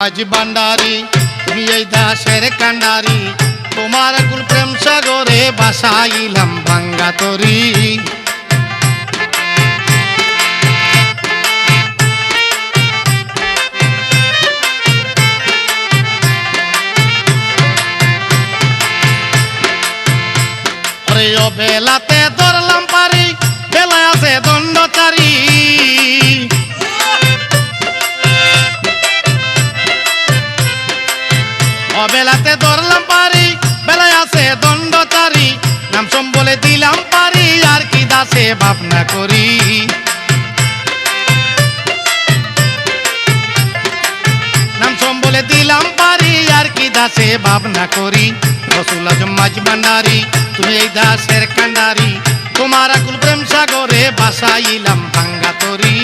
আজ বান্ডারি তুমি এই দাসের কান্ডারি। তোমার কুল প্রেম সাগরে বাসাইলাম ভাঙ্গা তরি। বেলাতে ধরলাম পারি, বেলায় আছে দণ্ডচারী। অবেলাতে ধরলাম পারি, বেলায় আছে দণ্ডচারী। নাম সোম বলে দিলাম পারি, আর কি দাসে ভাবনা করি। নাম সোম বলে দিলাম পারি, আর কি দাসে ভাবনা করি। রসুল আজম মাঝ ভান্ডারি তুমি এই দাসের কান্ডারি। তোমার আকুল প্রেম সাগরে বাসাইলাম ভাঙ্গা তরি।